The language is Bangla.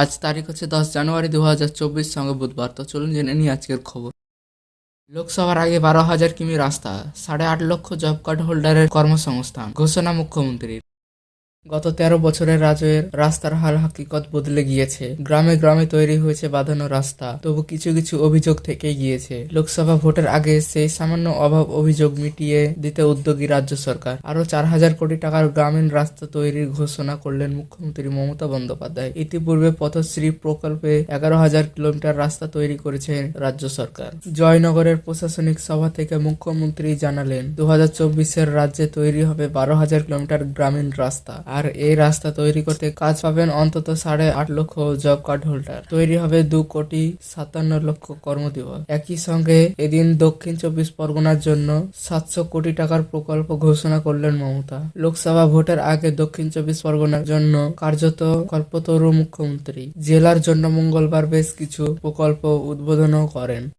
আজ তারিখ হচ্ছে দশ জানুয়ারি দু হাজার চব্বিশ সঙ্গে বুধবার। তো চলুন জেনে নিই আজকের খবর। লোকসভার আগে বারো হাজার কিমি রাস্তা, সাড়ে আট লক্ষ জব কার্ড হোল্ডারের কর্মসংস্থান, ঘোষণা মুখ্যমন্ত্রীর। গত তেরো বছরের রাজের রাস্তার হাল হাকিকত বদলে গিয়েছে। গ্রামে গ্রামে তৈরি হয়েছে বাঁধানো রাস্তা। তবু কিছু কিছু অভিযোগ থেকে গিয়েছে। লোকসভা ভোটের আগে সেই সামান্য অভাব অভিযোগ মিটিয়ে দিতে উদ্যোগী রাজ্য সরকার। আরও চার হাজার কোটি টাকার গ্রামীণ রাস্তা তৈরির ঘোষণা করলেন মুখ্যমন্ত্রী মমতা বন্দ্যোপাধ্যায়। ইতিপূর্বে পথশ্রী প্রকল্পে এগারো হাজার কিলোমিটার রাস্তা তৈরি করেছে রাজ্য সরকার। জয়নগরের প্রশাসনিক সভা থেকে মুখ্যমন্ত্রী জানালেন, দু হাজার রাজ্যে তৈরি হবে বারো হাজার কিলোমিটার গ্রামীণ রাস্তা। আর এই রাস্তা তৈরি করতে কাজ পাবেন অন্তত সাড়ে আট লক্ষ জব কার্ড হোল্ডার। তৈরি হবে দু কোটি সাতান্ন লক্ষ কর্মদিবস একই সঙ্গে এদিন দক্ষিণ চব্বিশ পরগনার জন্য সাতশো কোটি টাকার প্রকল্প ঘোষণা করলেন মমতা। লোকসভা ভোটের আগে দক্ষিণ চব্বিশ পরগনার জন্য কার্যত কল্পতরু মুখ্যমন্ত্রী। জেলার জন্য মঙ্গলবার বেশ কিছু প্রকল্প উদ্বোধনও করেন।